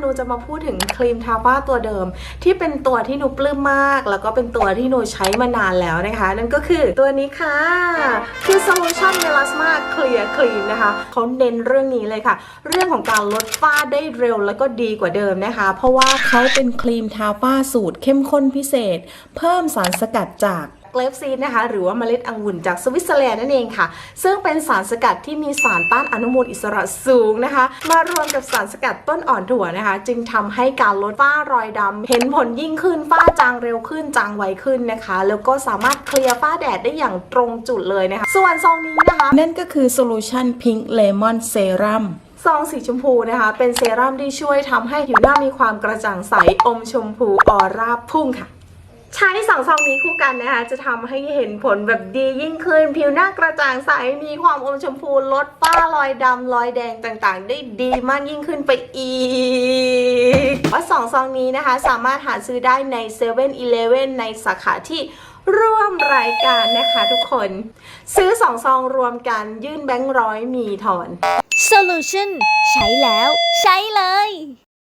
หนูจะมาพูดถึงครีมทาบ้าตัวเดิม ที่เป็นตัวที่หนูปลื้มมาก แล้วก็เป็นตัวที่หนูใช้มานานแล้วนะคะ นั่นก็คือตัวนี้ค่ะ คือ Solution Melasma Clear Cream นะคะเขาเน้นเรื่องนี้เลยค่ะ เรื่องของการลดฝ้าได้เร็วแล้วก็ดีกว่าเดิมนะคะ เพราะว่าเขาเป็นครีมทาฝ้าสูตรเข้มข้นพิเศษ เพิ่มสารสกัดจาก เกรฟซีดนะคะ หรือว่าเมล็ดองุ่นจากสวิตเซอร์แลนด์นั่นเองค่ะ ซึ่งเป็นสารสกัดที่มีสารต้านอนุมูลอิสระสูงนะคะ มารวมกับสารสกัดต้นอ่อนถั่วนะคะ จึงทำให้การลดฝ้ารอยดำเห็นผลยิ่งขึ้นฝ้าจางเร็วขึ้นจางไวขึ้นนะคะ แล้วก็สามารถเคลียร์ฝ้าแดดได้อย่างตรงจุดเลยนะคะ ส่วนซองนี้นะคะ นั่นก็คือ Solution Pink Lemon Serum ซองสีชมพูนะคะ เป็นเซรั่มที่ช่วยทำให้ผิวหน้ามีความกระจ่างใสอมชมพูออร่าพุ่งค่ะ ใช้สองซองนี้คู่กันนะคะ จะทำให้เห็นผลแบบดียิ่งขึ้น ผิวหน้ากระจ่างใส มีความอมชมพูลดฝ้ารอยดำรอยแดงต่างๆ ได้ดีมากยิ่งขึ้นไปอีกว่าสองซองนี้นะคะ สามารถหาซื้อได้ใน7 e เ e ่ e อในสาขาที่ร่วมรายการนะคะทุกคน ซื้อสองซองรวมกันยื่นแบงค์ร้อยมีถอน Solution ใช้แล้ว ใช้เลย